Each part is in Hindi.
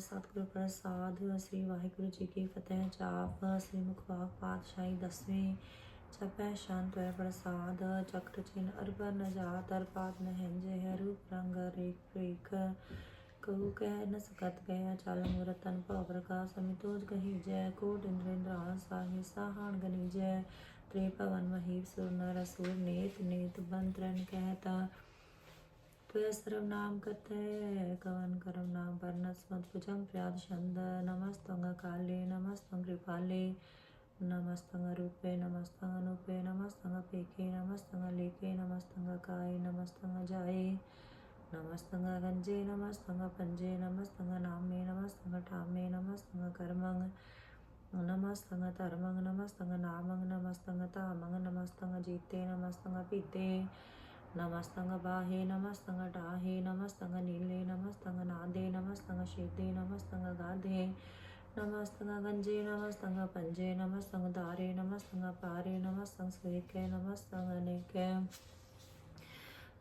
ਸਤਿਗੁਰ ਪ੍ਰਸਾਦ, ਸ੍ਰੀ ਵਾਹਿਗੁਰੂ ਜੀ ਕੀ ਫਤਿਹ, ਜਾਪ, ਸ੍ਰੀ ਮੁਖਵਾ ਪਾਤਸ਼ਾਹੀ ਦਸਵੇਂ, ਜਪੈ ਸ਼ਾਂਤ ਹੈ ਪ੍ਰਸਾਦ ਚਕਰ ਚਿਨ ਅਰਬਨ ਨਜਾਤ ਅਰਪਾਤ ਮਹਿੰਜੇ ਹੈ ਰੂਪ ਰੰਗ ਰੇਖ ਰੇਖ ਕਹੂ ਕਹਿ ਨ ਸਕਤ ਗਿਆ ਚਲ ਮੂਰਤਨ ਭਵ ਪ੍ਰਕਾਸ਼ ਅਮਿਤੋਜ ਕਹੀ ਜੈ ਕੋਟ ਇੰਦ੍ਰਿੰਦਰਾ ਸਾਹਿ, ਸਾਹਣ ਗਨੀ ਜੈ। ਤ੍ਰੇ ਭਵਨ ਮਹੀਪ ਸੁਰ ਨਰ ਅਸੁਰ ਨੇਤ ਨੇਤ ਬੰਤਰਨ ਕਹਿਤਾ। त्वय सर्वनाम कथे कवन करम नाम वर्णस्मत् भुजं प्याद छन्द नमस्तं काले नमस्तं कृपाले। नमस्तं रूपे नमस्तं अनुपे। नमस्तं पेके नमस्तं लेके। नमस्तं काय नमस्तं जाये। नमस्तं गंजे नमस्तं पंजे। नमस्तं नामे नमस्तं ठामे। नमस्तं कर्मं नमस्तं धर्मं नमस्तं नामं नमस्तं तामं नमस्तं जीते। नमस्तं पीते। नमस्तंग बाहे नमस्तंग डाहे, नमस्तंग नीले, नमस्तंग नादे, नमस्तंग शेदे नमस्तंग गाधे, नमस्तंग गंजे, नमस्तंग पंजे, नमस्तंग दारे, नमस्तंग पारे, नमस्तंग स्वेके नमस्तंग अनेके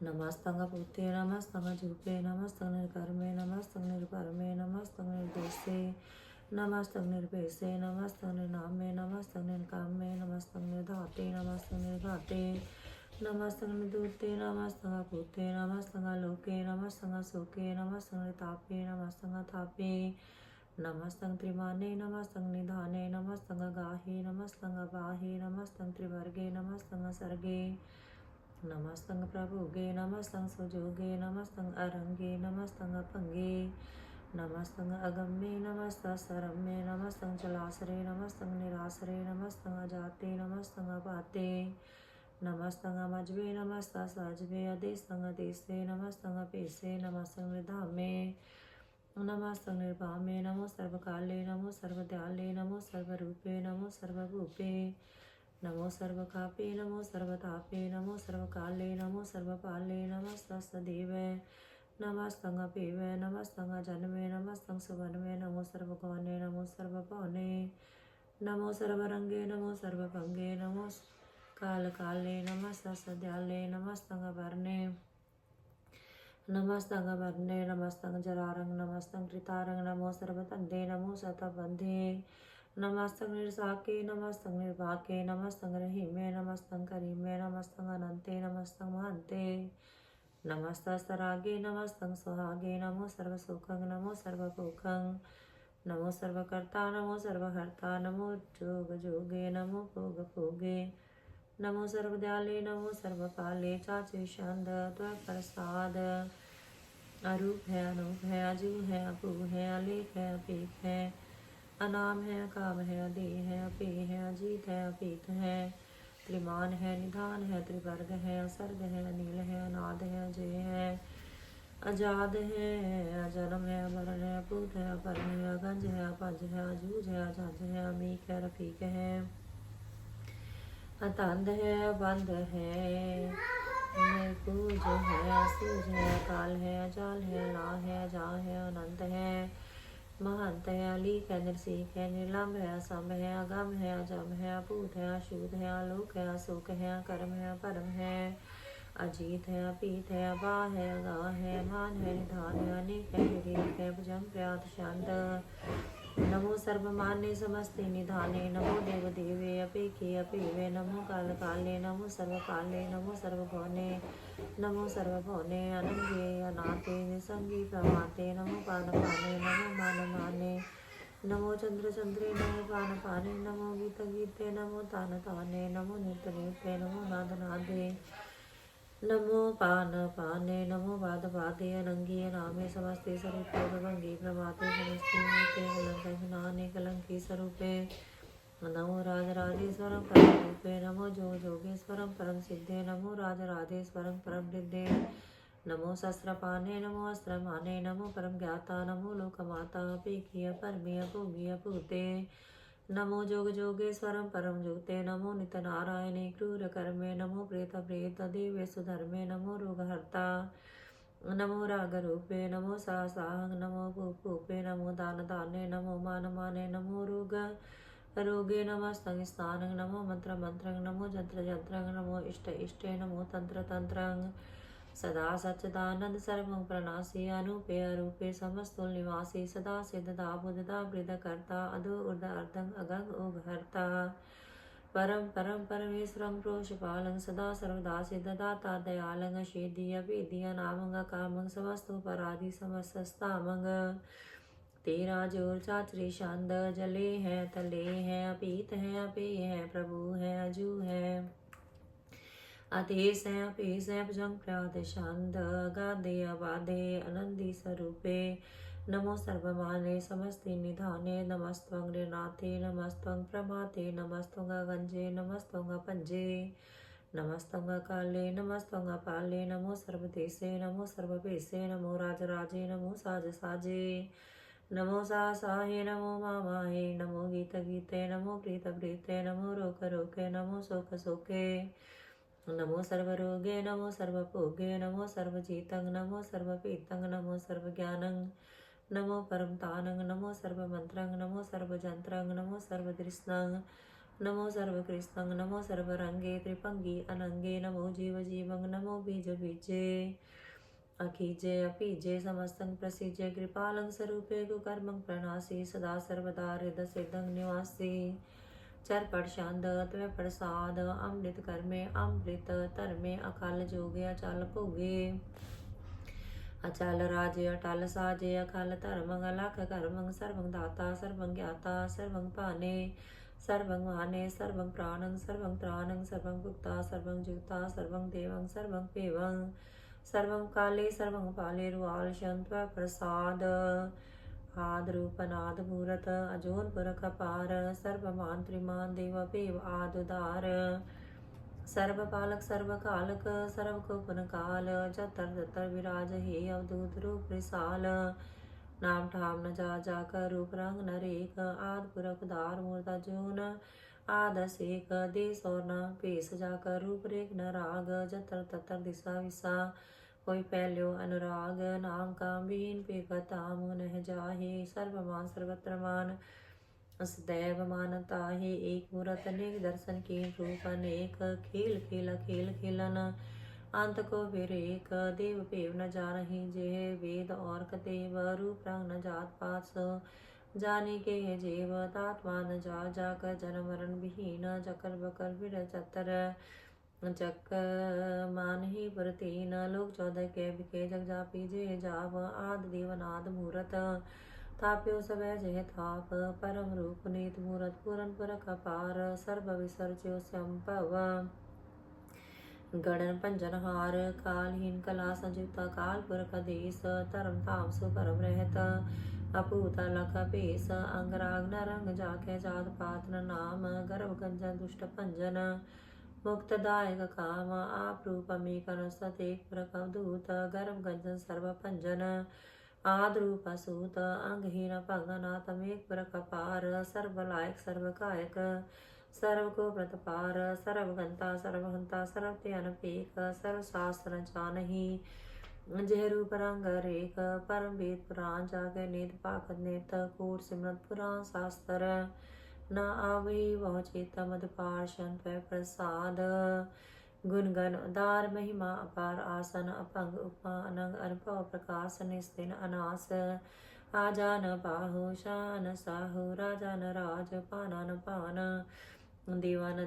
नमस्तंग पुते, नमस्तंग झूपे नमस्तंग निर्कर्मे, नमस्तंग निर्भरमे नमस्तंग निर्देशे, नमस्तंग निर्भेसे नमस्तंग निर्नामे, नमस्तंग निर्कामे, नमस्तंग निर्धाते, नमस्तंग निर्घाते नमस्तंग दूते नमस्तंग भूते नमस्तंग लोके नमस्तंग सुखे नमस्तंग तापे नमस्तंग थापे नमस्तंग त्रिमाने नमस्तंग निधाने नमस्तंग गाहे नमस्तंग बाहे नमस्तंग त्रिवर्गे नमस्तंग सर्गे नमस्तंग प्रभुगे नमस्तंग सुजोगे नमस्तंग अरंगे नमस्तंग भंगे नमस्तंग अगम्ये नमस्त सरम्ये नमस्तंग जलासरे नमस्तंग निरासरे नमस्तंग अजाते नमस्तंग अपाते नमस्तंग मजबे नमस्ता साजबे अदेस्तंग देसे नमस्तंग पेसे नमस्तंग निधामे नमस्तंग निर्भामे नमो सर्वकाले नमो सर्वदयाले नमो सर्वरूपे नमो सर्वभूपे नमो सर्वकापे नमो सर्वतापे नमो सर्वकाले नमो सर्वपाले नमस्तदेव नमस्तंग पेव नमस्तंग जन्मे नमस्तंग सुवनमे नमो सर्वगौने नमो सर्वभवने नमो सर्वरंगे नमो सर्वभंगे नमो काल काले नमस्त सद्याले नमस्तंग वर्णे नमस्तंग वर्णे नमस्तंग जरारंग नमस्तंग कृतारंग, नमो सर्वतंदे नमो सतबंधे। नमस्तंग निर्साके नमस्तंग निर्भाके नमस्तंग रहीमे नमस्तंग करीमे नमस्तंग अनंते नमस्तंग महंते। नमस्तस्तरागे नमस्तंग सुहागे, नमो सर्वसुखं, नमो सर्वभोखं नमो सर्वकर्ता, नमो सर्वहर्ता, नमो जोग जोगे नमो भोग भोगे नमो सर्वदयाले नमो सर्वकाले चाचे शांद द्वय प्रसाद अरूप है अनूप है अजू है अपू है अलेख है अपेक है अनाम है काम है अदेह है अपे है अजीत है अपीत है त्रिमान है निधान है त्रिवर्ग है असर्ग है अनिल है अनाद है अजय है आज़ाद है अजन्म है अमरण है अपूत है अपरम है अगंज है अपज है अजूज है अजज है अमीक है रफीक है अतंध है बंद है निर्पूज है, सूज है, काल है, अजाल है ला है, जा है, अनंत है। महंत है, अलीक है, निर्सीक है निर्लम्ब है, असम है, अगम है, अजम है अपूत है अशूद है, आलोक है असुख है कर्म है परम है। अजीत है अपीत है अबा है अगा है मान है, निधान है, अनेक है, विवेक है भुजम प्रयात शांत नमो सर्वमान्य समस्ते निधाने, नमो देव देवे अपेखे अपेवे, नमो काल काले नमो सर्वकाले, नमो सर्वभवने नमो सर्वभवने अनंगे अनाथे निसंगी प्रभाते नमो पानपाने, नमो मान माने नमो चंद्र चंद्रे नमो पान पाने नमो गीत गीते नमो तान ताने नमो नित्य नमो नाद नादे नमो पान पाने नमो बाद बादे अनंगी नामे समस्ते स्वरूपे भवंगी प्रभाते समस्ते मूते कलंक नाने कलंकी स्वरूपे नमो राज राजेश्वरम परम रूपे नमो जो जोगेश्वरम परम सिद्धे नमो राज राधेश्वरम परम सिद्धे नमो शस्त्रपाने नमो अस्त्रमाने नमो परम ज्ञाता नमो लोकमाता पेखिय परमीय भोगिय भूते नमो जोग जोगेश्वरम परम जुगते नमो नित नारायणे क्रूर कर्मे नमो प्रेत प्रेत देवे सुधर्मे नमो रोगहर्ता नमो राग रूपे नमो सासाहं नमो भूपूपे नमो दान दाने नमो मान माने नमो रोग रोगे नमस्तंग स्थानं नमो मंत्र मंत्रं नमो जंत्र जंत्रं नमो इष्ट इष्टे नमो तंत्र तंत्रं सदा सच्चिदानंद सर्वं प्रणासी अनूपे अरूपे समस्तुल निवासी सदा सिद्धदा बुद्धदा वृद्ध करता अधो उर्ध अर्धं अगंग उघहर्ता परम परम परमेश्वरं प्रोषपालं सदा सर्वदा सिद्धदाता दयालं शेदिय वेदिय नामंग कामं समस्तु पराधि समस्तस्तामंग तेरा ज़ोर चाचरी शांद जले है तले है अपीत है अपे है प्रभु है अजू है अधेश है अपेश है भुजंग प्रयाद शांद गादे अबाधे आनंदी स्वरूपे। नमो सर्वमाने समस्ति निधाने नमस्त्वं ऋनाथे नमस्त्वं प्रमाते नमस्त्वं गंजे नमस्त्वं नमस्त्वं काले नमस्त्वं पाले नमो सर्वदेशे नमो सर्वपेशे नमो राजराजे, नमो साज साजे नमो सा साहे नमो मामाहे, नमो गीत गीते नमो प्रीत प्रीते नमो रोक रोके नमो शोक शोके नमो सर्वरोगे, नमो सर्वभोगे, नमो सर्वजीतं नमो सर्वपीतं नमो सर्वज्ञानं नमो परम तानंग नमो सर्व मंत्रंग नमो सर्व जंत्रंग नमो सर्वदृष्णंग, नमो सर्व कृष्णंग नमो सर्व रंगे त्रिपंगी, अनंगे, नमो जीव जीवंग, नमो बीज बीजे। अखीजे अपीजे समस्तंग प्रसिजे कृपालंग स्वरूपे, कुकर्मंग प्रणासी, सदा सर्वदा हृदय सिद्धंग निवासी चरपट शांद त्व प्रसाद अमृत कर्मे अमृत धर्मे अकाल जोगे अचल भोगे अचल राजे अटल साजे अखल धर्मं अलख कर्मं सर्वं दाता सर्वं ज्ञाता सर्वं पाने सर्वं माने सर्वं प्राणं सर्वं त्राणं सर्वं भुक्ता सर्वं जुक्ता सर्वं देवं सर्वं पेवं सर्वं काले सर्वं पाले रुआल शंत्व प्रसाद आदरूपनाद मूरत अजोनपुर कपार सर्वमान त्रिमान देव पेव आदुदार सर्व पालक सर्व कालक सर्व कुपन काल जतर जतर विराज हे अवधूत रूप रिसाल नाम ठाम न जा जा कर रूप रंग नरेक आद पुरख दार मूर्ता जून आद सेक देश और न पेश जाकर रूप रेख न राग जतर ततर दिशा विसा कोई पहल्यो अनुराग, नाम काम बीन पे कताम जाहे सर्वमान सर्वत्र मान सदैव मानता है एक मूर्त अनेक दर्शन के रूप अनेक। खेल खेल खेल, खेलन, अंत को फिर एक देव पेव न जा रही जे वेद और कतेव। रूप रंग न जात पात जाने के है जेव तात्मा न जा जाकर जन्म मरण विहीन। चकर बकर फिर चतर। चक मान ही प्रतीन लोक चौदह के बिके जग जा पीजे जाव आद देवनाद मूरत। ताप्यो सब जय थाप, परम रूप नीत मूरत पूरन पुर कपार, सर्व विसर्ज्यो संभव। गणन पंजनहार कालहीन कला संयुक्ता कालपुर कदेश तरम ताम सुपरम रहत। अपूत लख पेश, अंगराग नरंग जाके जात पात नाम गर्भ गंजन दुष्ट पंजन। मुक्तदायक काम आप रूप अमीकरण सतेक प्रकव दूत गर्भ गंजन सर्व पंजन आद्रूपसूत अंगहीन भंगनाथ मेघ पर कपार सर्वलायक सर्वकायक सर्व को प्रतपार सर्वगंता सर्वहंता सर्वते अनपेक सर्व शास्त्र जानही जय रूप रंग रेख परम वेद पुराण जागे नेत पाकत नेत कूट सिमरत पुराण शास्त्र न आवही वह चेत मधुपार संत प्रसाद गुणगण उदार महिमा अपार आसन अपंग उपमा अनंग अनुभव प्रकाश निस्तिन अनास आजा न बाहु शान साहु राजा न राज पाना न पान देवान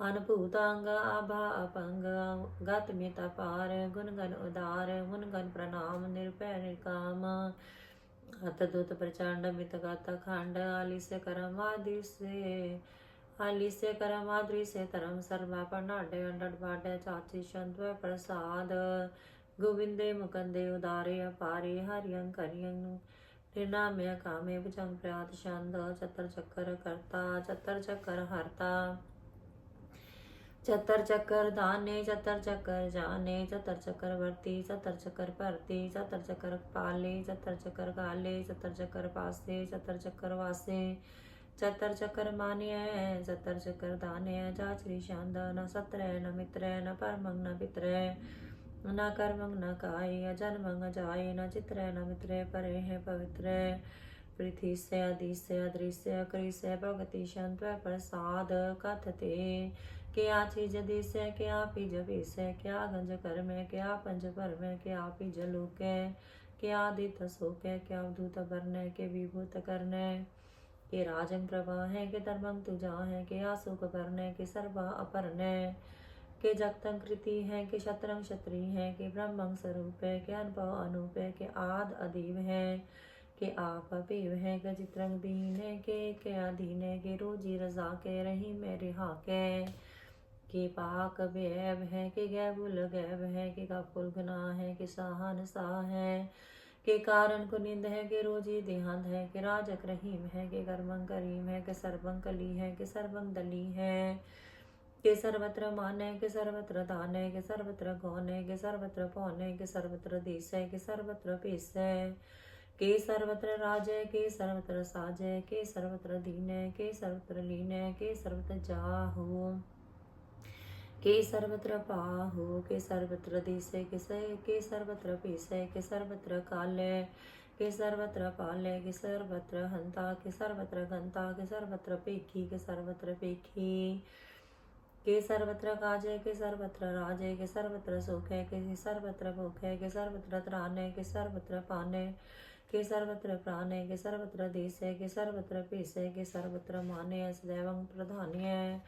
देव उपमा महान इंद्रान इंद्र बाला न बाल रंका न रंक काला न काल अनभूतांग आभा अपंग गत मित पार गुणगण उदार मुनगण प्रणाम निर्भय निर्काम हतदूत प्रचंड मितगत खंड आलिस्य करमादिस्य आलिस्य करमादृश्य तरम सर्वा पनाडे अंडड बाडे चाची शंत्व प्रसाद गोविंदे मुकंदे उदारे अपारे हरियं करियं निर्नाम्य कामे भुजंग प्रयात छंद चतर चक्कर करता चतर चक्कर हरता चतर चक्कर दाने चतर चक्कर जाने चतर चक्कर वर्ती चतर चक्कर परती चतर चक्कर पाले चतर चक्कर काले चतर चक्कर पासे चतर चक्कर वासे चतर चक्कर मान्य चतर चक्कर दाने जाचरी शांद न सत्र न मित्र न परमंग न पित्र न कर्मंग न काय जन्मंग जाय न चित्र न मित्र परे है पवित्र पृथिस्य अदिस्य अदृश्य कृष्य भगति शंत्व प्रसाद कथते क्या चीज़ दिस्य क्या पिज पिस्य क्या गंज कर में क्या पंज पर में क्या पिज लुके क्या दित सोके क्या धूत बरने के विभूत करने के राजंग प्रभा है के धर्मंग तुझा है के आसुक करने के सर्वा अपरने के जगतंग कृति है के शतरंग क्षत्रि है के ब्रह्मंग स्वरूप है के अनुभव अनूप है के आद अदीव है के आप पीव है के चित्रंग दीन है के के अधीन है के रोजी रजा के रही मेरे हा के के पाक बेब है के गैबुल गैब है के कपुल गुना है के साहन सा है के कारण को निंद है के रोजी देहांत है के राजक रहीम है के कर्मंग करीम है के सर्वंग कली है के सर्वंग दली है के सर्वत्र मान है के सर्वत्र दान है के सर्वत्र गौन है के सर्वत्र पौन है के सर्वत्र देश है के सर्वत्र पेश है के सर्वत्र राज है के सर्वत्र साज है के सर्वत्र दीन है के सर्वत्र लीन है के सर्वत्र जाहू के सर्वत्र पाहु के सर्वत्र देश है के के सर्वत्र पेश है के सर्वत्र काल है के सर्वत्र पाल है के सर्वत्र हंता के सर्वत्र घंता के सर्वत्र पेखी के सर्वत्र पेखी के सर्वत्र काजय के सर्वत्र राजय के सर्वत्र सुख है के सर्वत्र भूख है के सर्वत्र त्राण है के सर्वत्र पान है के सर्वत्र प्राण है के सर्वत्र देश है के सर्वत्र पेश है के सर्वत्र माने है सदैव प्रधान्य है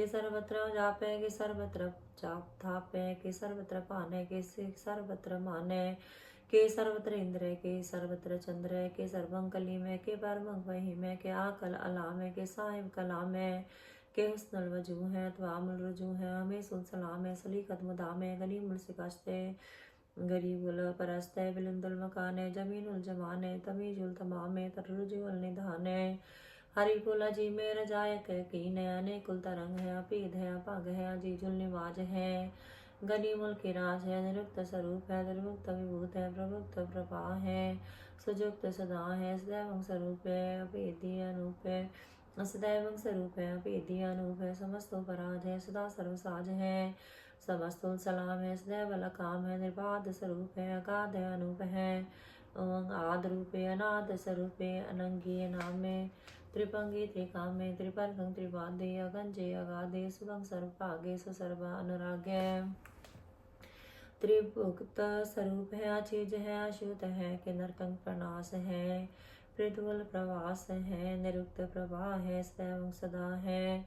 के सर्वत्र जाप, के सर्वत्र जाप थाप, के सर्वत्र पान, के सर्वत्र मान, के सर्वत्र इंद्र, के सर्वत्र चंद्र, के सर्वं कलीम है के परमं वहीम है के आकल अलाम है के साहिब कलाम है के हुस्नल वज़ू है तवामुल रजू है, हमें सुल सलाम है सलीकत मुदाम है गनी मुल सिकाशते गरीबुल परस्त है बिलंदुल मकान है जमीनुल जमान है तमीजुल तमाम है तरजुल निधान है हरिकुल अजी में रजायक कीन है अनेकुल तरंग है अपीद है अपग है अजीजुल निवाज है। गनी मुल्क राज है, निरुक्त स्वरूप है, निर्मुक्त विभूत है प्रमुक्त प्रभा है। सुजुक्त सदा है सदैव स्वरूप है अपेदी अनूप है। सदैव स्वरूप है भेदी अनूप है, समस्त पराज है, सदा सर्वसाज है। समस्त सलाम है, सदैव काम है, निर्बाध स्वरूप है, अगाध अनूप है। ओंग आद रूपे, अनाद स्वरूपे, अनंगी नामे। त्रिपंगी त्रिकामे त्रिपर्गं त्रिपादे अगंजे अगाधे सुगं सर्वभागे सुसर्व अनुराग्य। त्रिभुक्त स्वरूप है अचीज है अशुत है कि नरकंग प्रणाश है, प्रज्वल प्रवास है, निरुक्त प्रवाह है, सदैव सदा है।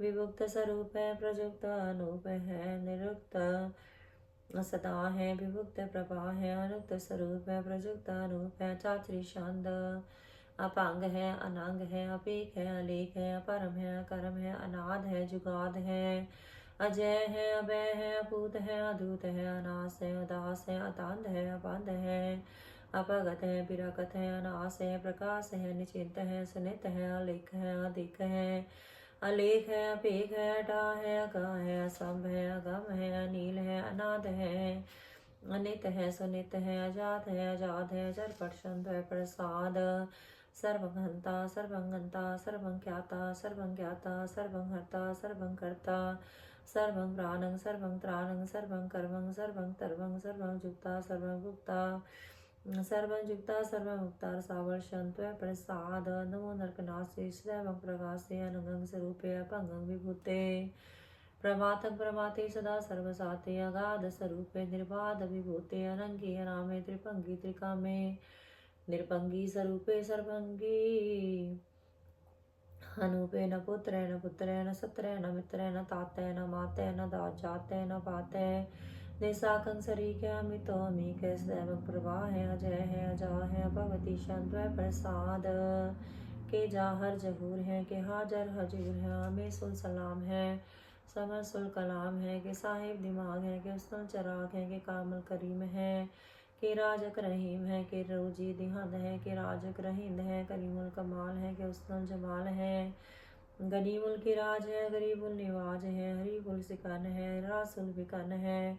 विभुक्त स्वरूप है, प्रजुक्त अनूप है, निरुक्त सदा है, विभुक्त प्रभा है, अनुक्त स्वरूप है, प्रजुक्त अनूप है चाचरी शांत अपांग है, अनांग है अपेक है अलेख है अपरम है करम है, अनाद है, जुगाद है, अजय है, अभय है अपूत है अदूत है, अनास है, उदास है, अतांध है अपांध है, अपगत है, विरगत है, अनास है, प्रकाश है, निचिंत है, सुनित है, अलेख है, अधिक है, अलेख है अपेख है, अटा है, अगा है, असंभ है, अगम है, अनिल है, अनाद है, अनित है, सुनित है, अजात है अजात है जरपट संत है प्रसाद सर्वघंता सर्वंगंता सर्वज्ञाता सर्वज्ञाता, सर्वहर्ता, सर्वकर्ता सर्वं प्राणं सर्वं त्राणं सर्वं कर्मं सर्वं तर्वं सर्वं जुक्ता सर्वं भुक्ता सर्वयुक्ता, सर्वमुक्ता सावर्षंत्व प्रसाद, नमो नरकनासे, श्रैवं प्रकाशे अनुगंग स्वरूपे अपंगं विभूते। प्रमाथं प्रमाते सदा सर्वसाते, अगाध स्वरूपे, निर्बाध विभूते अनंगी अनामे त्रिपंगी त्रिकामे। निर्पंगी स्वरूपे सर्वंगी अनुपे न पुत्रे न पुत्रे न सत्रे न मित्रे न ताते न माते न दाजाते न पाते निशाकं सरीख्यामितो अमीके सदैव प्रवाह है अजय है अजा है भगवती शांत प्रसाद के जाहर जहूर है के हाजर हजूर है हमें सुल सलाम है समर सुल कलाम है के साहिब दिमाग है के उसल चराग है के कामल करीम है के राजक रहीम है, के रोजी दिहंद है, के राजक रहींद है, करीमुल कमाल है, के उसल जमाल है। गनीमुल की राज है, गरीबुल निवाज है, हरीबुल सिकन है, रासुल बिकन है।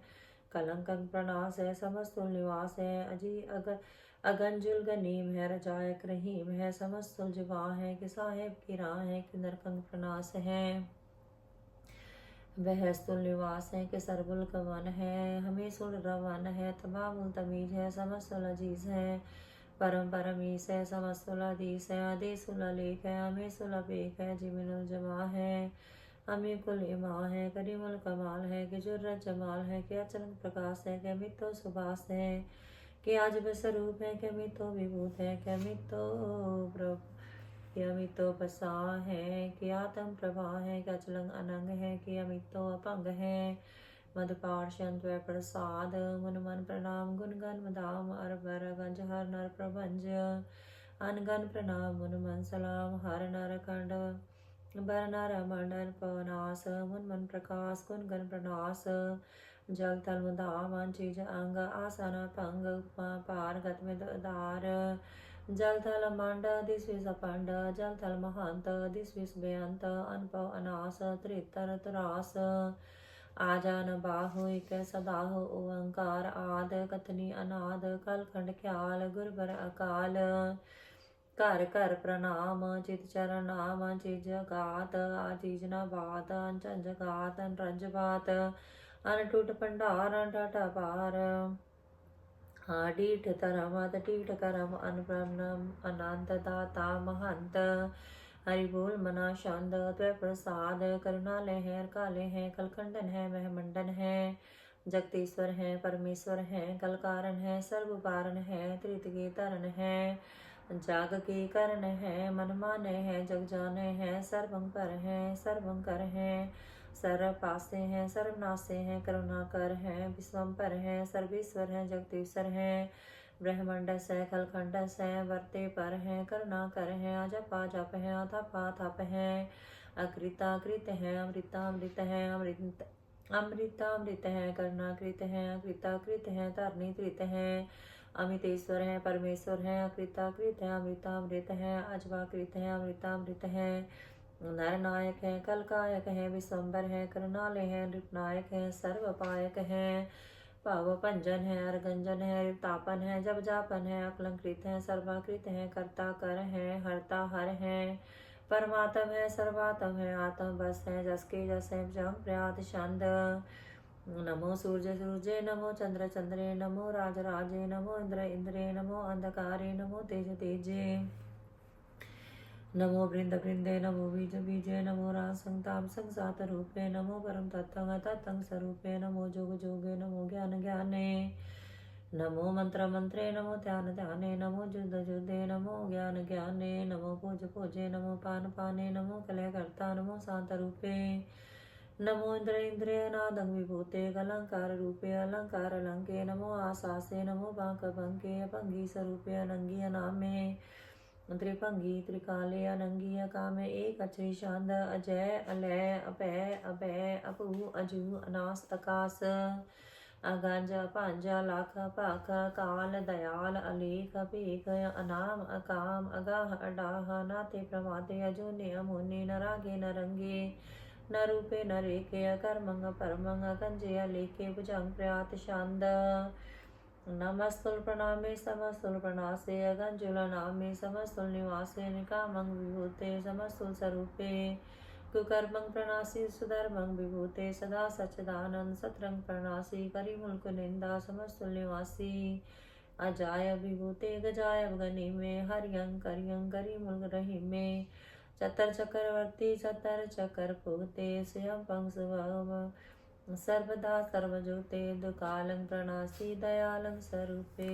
कलंकन प्रणास है समस्त निवास है। अजी अगर अगंजुल गनीम है, रजायक रहीम है समस्त जुबा है, कि साहेब की राह है, कि नरकंग प्रणास है। बहस्तुल तो लिबास है कि सरबुल कमन है हमीसुल रवन है तमामुल तमीज है समस्तुल अज़ीज़ है, परम परमीस है समस्तुल अदीस है अदीसुल अलीफ है अमीसुल अपीक है जिमिनुल जमा है अमीकुल इमा है करीमुल कमाल है, कि जुर्र जमाल है, कि अचरन प्रकाश है, कि अमित तो सुबास है, कि आज स्वरूप है, कि अमित तो विभूत है, कि अमित तो प्रभ। कि अमितो बसा है कि आत्म प्रभा है कि अचलंग अनंग है कि अमितो अपंग है मदपाठ शंत व प्रसाद मन मन प्रणाम गुण गण मदाम अर बर गंज हर नर प्रभंज अनगन प्रणाम मुन मन सलाम हर नर खंड बरनर मंडल पवनास मुन मन प्रकाश गुण गण प्रणास जल तल मुदाम चीज़ अंग आसन पंग पार गत में दार जल थल मंड दिस विस पंड जल थल महंत दिस विस बेअंत अनपव अनास त्रितर तरास आजान बाहु एक सदाहु ओंकार आद कथनी अनाद कल खंड ख्याल गुरबर अकाल ਘਰ ਘਰ ਪ੍ਰਣਾਮ ਚਿਤ ਚਰਨ ਨਾਮ ਚਿਜ ਗਾਤ ਆਜੀਜ ਨ ਬਾਤ ਅੰਚਨ ਜਗਾਤ ਰੰਜ ਬਾਤ ਅਨ ਟੁੱਟ ਭੰਡਾਰ ਟਟ ਪਾਰ ਹਾਂ, ਢੀਠ ਧਰਮ ਢੀਠ ਕਰਮ, ਅਨਪ੍ਰਮ, ਅਨੰਤ ਦਾਤਾ ਮਹੰਤ। ਹਰੀ ਬੋਲ ਮਨਾ ਸ਼ਾਂਤ ਤਵੇ ਪ੍ਰਸਾਦ, ਕਰੁਣਾ ਲਹਿਰ ਕਾਲੇ ਹੈ, ਕਲਕੰਡਨ ਹੈ, ਮਹਿਮੰਡਨ ਹੈ। ਜਗਤੀਸ਼ਵਰ ਹੈ, ਪਰਮੇਸ਼ਵਰ ਹੈ, ਕਲਕਾਰਨ ਹੈ ਸਰਬ ਪਾਰਨ ਹੈ ਤ੍ਰਿਤਗੇ ਧਰਨ ਹੈ। ਜਾਗ ਕੇ ਕਰਨ ਹੈ ਮਨਮਾਨੇ ਹੈ, ਜਗ ਜਾਣੇ ਹੈ ਸਰਵੰ ਕਰ ਹੈ ਸਰਵੰ ਕਰ ਹੈ। सर्वं कर है सर्व पासे हैं सर्वनासे हैं कर है है सर्वेश्वर है, जगदीश्वर है, ब्रह्मंडस है, खलखंडस है, वर्ते पर है करुणा कर है, अजपा जप है, अथपा थप है अकृता कृत है अमृता अमृत है, अमृत अमृता अमृत है करुणा कृत है अकृता कृत है धरणी कृत है, अमितेश्वर है, परमेश्वर है, अकृताकृत है, अमृतामृत है, अजवाकृत है, अमृतामृत है नर नायक है कलकायक है विश्वम्बर है, करुणालय है नृपनायक है सर्वपायक है। पाव पंजन है, अर्गंजन है तापन है, जब जापन है अकलंकृत है, सर्वाकृत है, कर्ता कर है, हरता हर है। परमात्म है, सर्वात्म है, आत्म बस है, जस के जस है जम प्रयात छंद। नमो सूर्य सूर्य, नमो चंद्र चंद्रे, नमो राज राजे, नमो इंद्र इंद्रे, नमो अंधकारे, नमो तेज तेजे। नमो वृंद वृंदे नमो बीज बीजे, नमो राज संताप संसात रूपे, नमो परम तत्व तत्व स्वरूपे, नमो जोग जोगे, नमो ज्ञान ज्ञाने। नमो मंत्र मंत्रे, नमो ध्यान ध्याने, नमो युद्ध युद्धे नमो ज्ञान ज्ञाने, नमो पूज पूजे, नमो पान पाने, नमो कलय करता, नमो शांत रूपे। नमो इंद्र इंद्रियनादं विभूते, अलंकार रूपे, अलंकार अलंके नमो आसासे, नमो बांक बंके अपंगी स्वरूपे, अनंगी अनामे। त्रिभंगी त्रिकाले अनंगी अकामे एक अक्षरी शांद अजय अलय अभय अभय अपू अजू अनास अकास अगंज पांजा लाख पाख काल दयाल अलेख भेख अनाम अकाम अगाह अडाह नाते प्रमाते अजूने अमुने नरागे नरंगे न रूपे न रेखे अकर्मंग परमंग कंजय लेखे भुजंग प्रयात शांद नमस्तुल प्रणामे समस्तुल प्रणासे अगंजुल नामे समस्तुल निवासे निकामंग विभूते समस्तुल स्वरूपे कुकर्मंग प्रणासी सुधर्मंग विभूते सदा सच्चिदानंद सतरंग प्रणासी करी मुल्क निंदा समस्तुल निवासी अजाय विभूते गजाय गनी में हरियं करियं करी मुल्क रही में चतर चक्रवर्ती चतर चकर पुगते स्वयं पंग सर्वदा सर्वजुते दुकालं प्रणासि दयालं स्वरूपे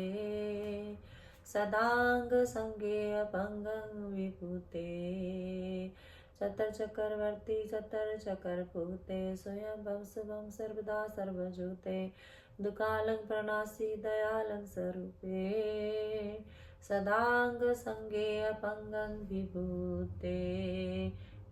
सदाङ्गसङ्गे अपङ्गं विभूते चतुर्चक्रवर्ती चतुर्चक्रपूते स्वयं शुभं सर्वदा सर्वजुते दुकालं प्रणासि दयालं स्वरूपे सदाङ्गसङ्गे अपङ्गं विभूते